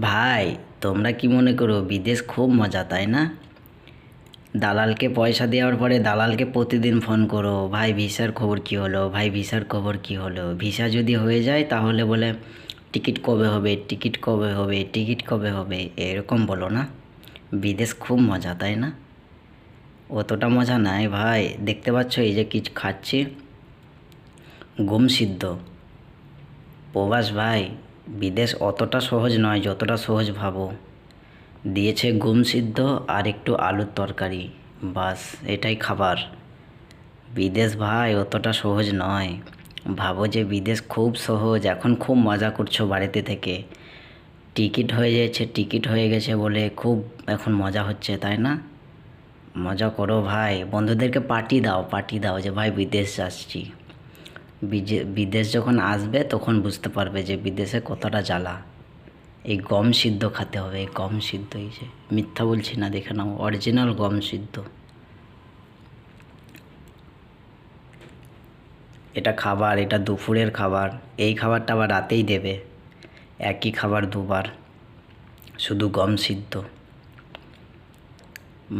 ভাই, তোমরা কি মনে করো, বিদেশ খুব মজা, তাই না? দালালকে পয়সা দেওয়ার পরে দালালকে প্রতিদিন ফোন করো, ভাই, ভিসার খবর কি হলো? ভাই, ভিসার খবর কি হলো? ভিসা যদি হয়ে যায়, তাহলে বলে, টিকিট কবে হবে? টিকিট কবে হবে? টিকিট কবে হবে? এরকম বলো না। বিদেশ খুব মজা, তাই না? অতটা মজা নাই, ভাই। দেখতে পাচ্ছ এই যে কিছু খাচ্ছি? গুম সিদ্ধ। প্রবাস ভাই বিদেশ অতটা সহজ নয় যতটা সহজ ভাবো। দিয়েছে গুম সিদ্ধ আর একটু আলুর তরকারি। বাস, এটাই খাবার। বিদেশ ভাই, অতটা সহজ নয়। ভাবো যে বিদেশ খুব সহজ, এখন খুব মজা করছ বাড়িতে থেকে। টিকিট হয়ে যাচ্ছে টিকিট হয়ে গেছে বলে খুব এখন মজা হচ্ছে, তাই না? মজা করো ভাই। বন্ধুদেরকে পার্টি দাও পার্টি দাও যে, ভাই, বিদেশ যাচ্ছি। বিদেশ যখন আসবে তখন বুঝতে পারবে যে বিদেশে কতটা জ্বালা। এই গম সিদ্ধ খেতে হবে, এই গম সিদ্ধ, এই যে মিথ্যা বলছি না, দেখে নাও, অরিজিনাল গম সিদ্ধ। এটা খাবার, এটা দুপুরের খাবার, এই খাবারটা আবার রাতেই দেবে। একই খাবার দুবার, শুধু গম সিদ্ধ।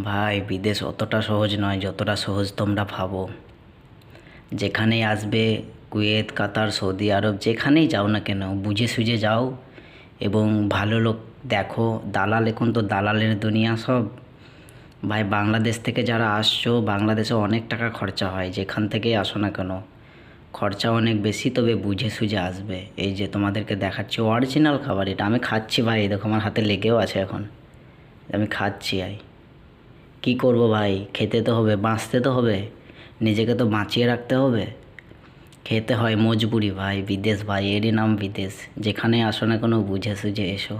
ভাই, বিদেশ অতটা সহজ নয়, যতটা সহজ তোমরা ভাবো। যেখানেই আসবে, কুয়েত, কাতার, সৌদি আরব, যেখানেই যাও না কেন, বুঝে সুঝে যাও এবং ভালো লোক দেখো। দালাল এখন তো দালালের দুনিয়া সব। ভাই, বাংলাদেশ থেকে যারা আসছো, বাংলাদেশে অনেক টাকা খরচা হয়, যেখান থেকেই আসো না কেন। খরচা অনেক বেশি, তবে বুঝে সুঝে আসবে। এই যে তোমাদেরকে দেখাচ্ছি অরিজিনাল খাবার এটা। আমি খাচ্ছি ভাই দেখো, আমার হাতে লেগেও আছে এখন। আমি খাচ্ছি, আই। কি করব ভাই? খেতে তো হবে, বাঁচতে তো হবে। নিজেকে তো বাঁচিয়ে রাখতে হবে। খেতে হয় মজবুরি ভাই, বিদেশ ভাই, এরই নাম বিদেশ। যেখানে আসো না কোনো, বুঝে সুঝে এসো।